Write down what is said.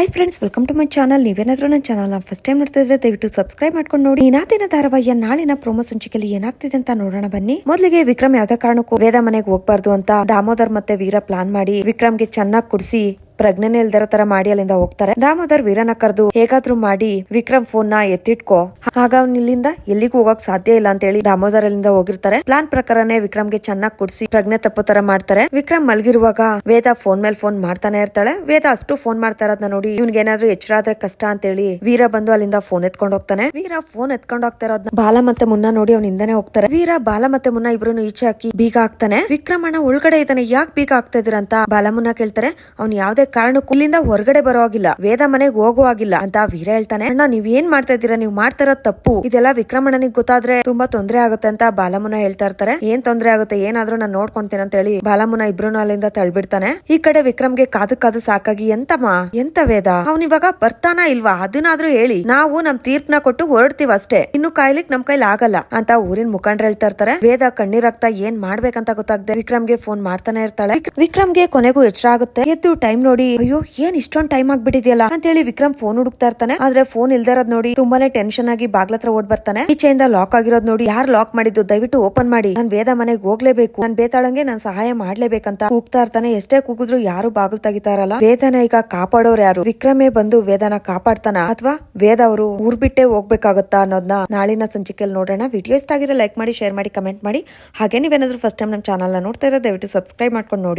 Hi friends welcome to my channel ನೀವೇನಾದ್ರೂ ನನ್ನ channel first time ನೋಡ್ತಾ ಇದ್ರೆ ದಯವಿಟ್ಟು ಸಬ್ಸ್ಕ್ರೈಬ್ ಮಾಡ್ಕೊಂಡು ನೋಡಿ. ದಿನ ಧಾರಾವಾಹಿಯ ನಾಳಿನ ಪ್ರೋಮೋ ಸಂಚಿಕೆಯಲ್ಲಿ ಏನಾಗ್ತಿದೆ ಅಂತ ನೋಡೋಣ ಬನ್ನಿ. ಮೊದಲಿಗೆ ವಿಕ್ರಮ್ ಯಾವ್ದೇ ಕಾರಣಕ್ಕೂ ವೇದ ಮನೆಗೆ ಹೋಗ್ಬಾರ್ದು ಅಂತ ದಾಮೋದರ್ ಮತ್ತೆ ವೀರ ಪ್ಲಾನ್ ಮಾಡಿ ವಿಕ್ರಮ್ಗೆ ಚೆನ್ನಾಗಿ ಕುಡಿಸಿ ಪ್ರಜ್ಞೆನೆ ಇಲ್ದಿರೋ ತರ ಮಾಡಿ ಅಲ್ಲಿಂದ ಹೋಗ್ತಾರೆ. ದಾಮೋದರ್ ವೀರನ ಕರೆದು ಹೇಗಾದ್ರೂ ಮಾಡಿ ವಿಕ್ರಮ್ ಫೋನ್ನ ಎತ್ತಿಟ್ಕೋ. ಆಗ ಅವ್ನ ಇಲ್ಲಿಂದ ಎಲ್ಲಿಗೂ ಹೋಗಕ್ ಸಾಧ್ಯ ಇಲ್ಲ ಅಂತ ಹೇಳಿ ದಾಮೋದರ್ ಅಲ್ಲಿಂದ ಹೋಗಿರ್ತಾರೆ. ಪ್ಲಾನ್ ಪ್ರಕಾರನೇ ವಿಕ್ರಮ್ಗೆ ಚೆನ್ನಾಗಿ ಕುಡಿಸಿ ಪ್ರಜ್ಞೆ ತಪ್ಪು ತರ ಮಾಡ್ತಾರೆ. ವಿಕ್ರಮ್ ಮಲ್ಗಿರುವಾಗ ವೇದ ಫೋನ್ ಮೇಲೆ ಫೋನ್ ಮಾಡ್ತಾನೆ ಇರ್ತಾಳೆ. ವೇದ ಅಷ್ಟು ಫೋನ್ ಮಾಡ್ತಾ ಇರೋದ್ನ ನೋಡಿ ಇವ್ನಿಗೆ ಏನಾದ್ರು ಎಚ್ಚರ ಆದ್ರೆ ಕಷ್ಟ ಅಂತ ಹೇಳಿ ವೀರ ಬಂದು ಅಲ್ಲಿಂದ ಫೋನ್ ಎತ್ಕೊಂಡು ಹೋಗ್ತಾನೆ. ವೀರ ಫೋನ್ ಎತ್ಕೊಂಡು ಹೋಗ್ತಾ ಇರೋದ್ನ ಬಾಲ ಮತ್ತೆ ಮುನ್ನ ನೋಡಿ ಅವ್ನ ಹಿಂದೆನೆ ಹೋಗ್ತಾರೆ. ವೀರ ಬಾಲ ಮತ್ತೆ ಮುನ್ನ ಇಬ್ರು ಈಚೆ ಹಾಕಿ ಬೀಗ ಹಾಕ್ತಾನೆ. ವಿಕ್ರಮ್ ಒಳಗಡೆ ಇದ್ದಾನೆ, ಯಾಕೆ ಬೀಗ ಹಾಕ್ತಾ ಇದೀರ ಅಂತ ಬಾಲ ಮುನ್ನ ಕೇಳ್ತಾರೆ. ಅವ್ನು ಯಾವ್ದೇ ಕಾರಣಕ್ಕೂ ಇಲ್ಲಿಂದ ಹೊರಗಡೆ ಬರೋ ಆಗಿಲ್ಲ ವೇದ ಮನೆಗೆ ಹೋಗುವಾಗಿಲ್ಲ ಅಂತ ವೀರ ಹೇಳ್ತಾನೆ. ಅಣ್ಣ, ನೀವ್ ಏನ್ ಮಾಡ್ತಾ ಇದ್ದೀರಾ? ನೀವು ಮಾಡ್ತಾ ತಪ್ಪು. ಇದೆಲ್ಲ ವಿಕ್ರಮಣ್ಣನಿಗೆ ಗೊತ್ತಾದ್ರೆ ತುಂಬಾ ತೊಂದ್ರೆ ಆಗುತ್ತೆ ಅಂತ ಬಾಲಮುನ ಹೇಳ್ತಾ ಇರ್ತಾರೆ. ಏನ್ ತೊಂದ್ರೆ ಆಗುತ್ತೆ? ಏನಾದ್ರೂ ನಾನು ನೋಡ್ಕೊಂತೀನಿ ಅಂತ ಹೇಳಿ ಬಾಲಮುನ ಇಬ್ರು ಅಲ್ಲಿಂದ ತಳ್ಬಿಡ್ತಾನೆ. ಈ ಕಡೆ ವಿಕ್ರಮ್ಗೆ ಕಾದು ಕಾದು ಸಾಕಾಗಿ, ಎಂತಮ್ಮ? ಎಂತ ವೇದ? ಅವ್ನ್ ಇವಾಗ ಬರ್ತಾನ ಇಲ್ವಾ? ಅದನ್ನಾದ್ರೂ ಹೇಳಿ. ನಾವು ನಮ್ ತೀರ್ಪನ ಕೊಟ್ಟು ಹೊರಡ್ತೀವಿ ಅಷ್ಟೇ. ಇನ್ನು ಕಾಯ್ಲಿಕ್ ನಮ್ ಕೈಲಿ ಆಗಲ್ಲ, ಅಂತ ಊರಿನ ಮುಖಂಡ್ರ ಹೇಳ್ತಾ ಇರ್ತಾರೆ. ವೇದ ಕಣ್ಣೀರಾಗ್ತಾ ಏನ್ ಮಾಡ್ಬೇಕಂತ ಗೊತ್ತಾಗ್ದೆ ವಿಕ್ರಮ್ಗೆ ಫೋನ್ ಮಾಡ್ತಾನೆ ಇರ್ತಾಳೆ. ವಿಕ್- ವಿಕ್ರಮ್ಗೆ ಕೊನೆಗೂ ಎಚ್ಚರ ಆಗುತ್ತೆ. ಎದ್ದು ಟೈಮ್ ನೋಡಿ ಅಯ್ಯೋ, ಏನ್ ಇಷ್ಟೊಂದ್ ಟೈಮ್ ಆಗ್ಬಿಟ್ಟಿದ್ಯಲ್ಲ? ಅಂತ ಹೇಳಿ ವಿಕ್ರಮ್ ಫೋನ್ ಹುಡುಕ್ತಾ ಇರ್ತಾನೆ. ಆದ್ರೆ ಫೋನ್ ಇಲ್ದೇ ಇರೋದ್ ನೋಡಿ ತುಂಬಾನೇ ಟೆನ್ಷನ್ ಆಗಿ ಬಾಗ್ಲತ್ರ ಓಡ್ ಬರ್ತಾನೆ. ಈಚೆಯಿಂದ ಲಾಕ್ ಆಗಿರೋದ್ ನೋಡಿ, ಯಾರು ಲಾಕ್ ಮಾಡಿದ್ದು? ದಯವಿಟ್ಟು ಓಪನ್ ಮಾಡಿ. ನಾನ್ ವೇದ ಮನೆಗೆ ಹೋಗ್ಲೇಬೇಕು. ನಾನ್ ಬೇತಾಳಂಗೆ ನಾನ್ ಸಹಾಯ ಮಾಡ್ಲೇಬೇಕಂತ ಕೂಗ್ತಾ ಇರ್ತಾನೆ. ಎಷ್ಟೇ ಕೂಗಿದ್ರು ಯಾರು ಬಾಗಿಲು ತೆಗಿತಾ ಇರಲ್ಲ ವೇದನ ಈಗ ಕಾಪಾಡೋರು ಯಾರು? ವಿಕ್ರಮೇ ಬಂದು ವೇದನ ಕಾಪಾಡ್ತಾನ? ಅಥವಾ ವೇದ ಅವರು ಊರ್ ಬಿಟ್ಟೆ ಹೋಗ್ಬೇಕಾಗತ್ತಾ ಅನ್ನೋದನ್ನ ನಾಳಿನ ಸಂಚಿಕೆಯಲ್ಲಿ ನೋಡೋಣ. ವಿಡಿಯೋ ಇಷ್ಟ ಆಗಿರೋ ಲೈಕ್ ಮಾಡಿ ಶೇರ್ ಮಾಡಿ ಕಮೆಂಟ್ ಮಾಡಿ. ಹಾಗೆ ನೀವೇನಾದ್ರೂ ಫಸ್ಟ್ ಟೈಮ್ ನಮ್ಮ ಚಾನಲ್ನ ನೋಡ್ತಾ ಇರೋ ದಯವಿಟ್ಟು ಸಬ್ಸ್ಕ್ರೈಬ್ ಮಾಡ್ಕೊಂಡು ನೋಡಿ.